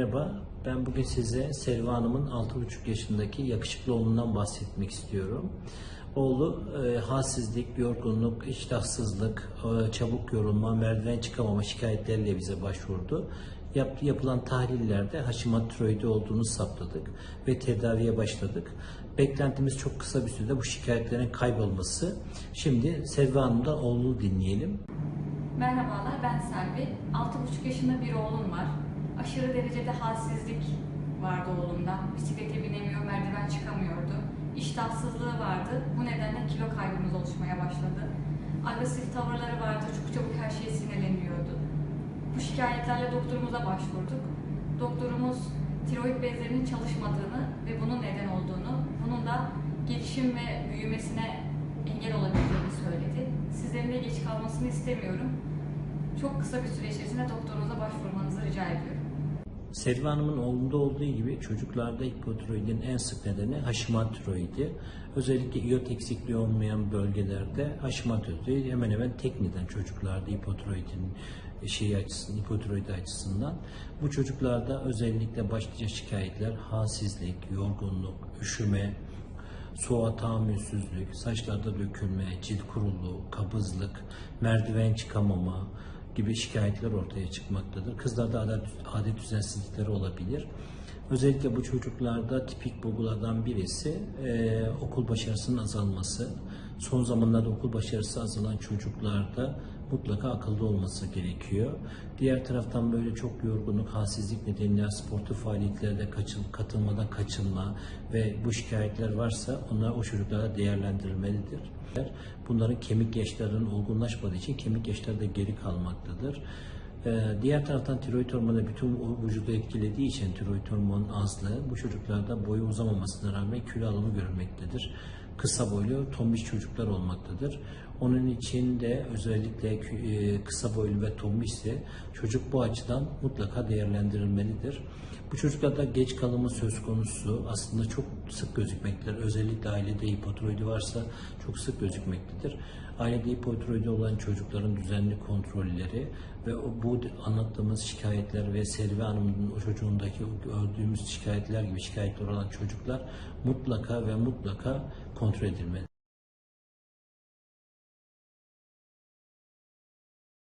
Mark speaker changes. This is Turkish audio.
Speaker 1: Merhaba, ben bugün size Selva Hanım'ın 6,5 yaşındaki yakışıklı oğlundan bahsetmek istiyorum. Oğlu e, halsizlik, yorgunluk, iştahsızlık, e, çabuk yorulma, merdiven çıkamama şikayetleriyle bize başvurdu. Yap, yapılan tahlillerde Hashimoto tiroidi olduğunu saptadık ve tedaviye başladık. Beklentimiz çok kısa bir sürede bu şikayetlerin kaybolması. Şimdi Selva Hanım'dan oğlunu dinleyelim.
Speaker 2: Merhabalar ben Selvi. 6,5 yaşında bir oğlum var. Aşırı derecede halsizlik vardı oğlumda. Bisiklete binemiyor, merdiven çıkamıyordu. İştahsızlığı vardı. Bu nedenle kilo kaybımız oluşmaya başladı. Agresif tavırları vardı. Çok çabuk her şeye sinirleniyordu. Bu şikayetlerle doktorumuza başvurduk. Doktorumuz tiroid bezlerinin çalışmadığını ve bunun neden olduğunu, bunun da gelişim ve büyümesine engel olabileceğini söyledi. Sizlerin de geç kalmasını istemiyorum. Çok kısa bir süre içerisinde doktorunuza başvurmanızı rica ediyorum.
Speaker 1: Selva Hanım'ın oğlunda olduğu gibi çocuklarda hipotiroidin en sık nedeni Hashimoto tiroidi. Özellikle iot eksikliği olmayan bölgelerde Hashimoto hemen hemen tek neden çocuklarda hipotiroidin şeyi açısından, hipotiroidi açısından. Bu çocuklarda özellikle başlıca şikayetler halsizlik, yorgunluk, üşüme, soğuğa tahammülsüzlük, saçlarda dökülme, cilt kuruluğu, kabızlık, merdiven çıkamama gibi şikayetler ortaya çıkmaktadır. Kızlarda adet, adet düzensizlikleri olabilir. Özellikle bu çocuklarda tipik bulgulardan birisi e, okul başarısının azalması. Son zamanlarda okul başarısı azalan çocuklarda mutlaka akılda olması gerekiyor. Diğer taraftan böyle çok yorgunluk, halsizlik nedeniyle sportif faaliyetlerde kaçın, katılmadan kaçınma ve bu şikayetler varsa onlar o çocuklara değerlendirilmelidir. Bunların kemik yaşlarının olgunlaşmadığı için kemik yaşları da geri kalmaktadır. Ee, diğer taraftan tiroid hormonu bütün vücudu etkilediği için tiroid hormonun azlığı bu çocuklarda boyu uzamamasına rağmen kilo alımı görülmektedir. Kısa boylu tombiş çocuklar olmaktadır. Onun için de özellikle e, kısa boylu ve tombişse çocuk bu açıdan mutlaka değerlendirilmelidir. Bu çocuklarda geç kalımı söz konusu aslında çok sık gözükmektedir. Özellikle ailede hipotiroidi varsa çok sık gözükmektedir. Ailede hipotiroidi olan çocukların düzenli kontrolleri ve bu anlattığımız şikayetler ve Selvi Hanım'ın o çocuğundaki gördüğümüz şikayetler gibi şikayetler olan çocuklar mutlaka ve mutlaka kontrol edilmeli.